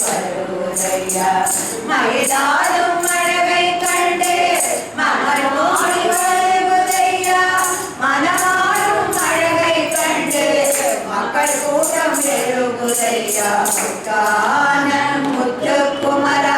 சருகுதையா மயிலாடும் மரவை கண்டு மகனோடி வருகுதையா மனமாடும் அழகை கண்டு மக்கள் கூட்டம் பெருகுதையா முத்தான முத்துக்குமரா.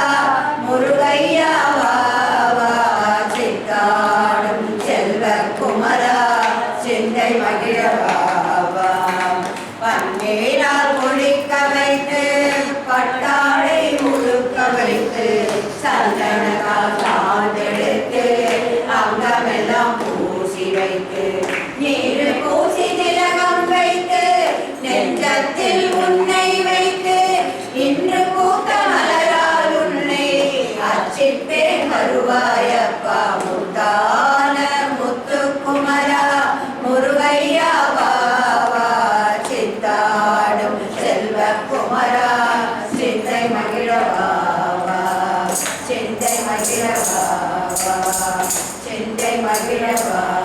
Chinte Mahadeva, Chinte Mahadeva.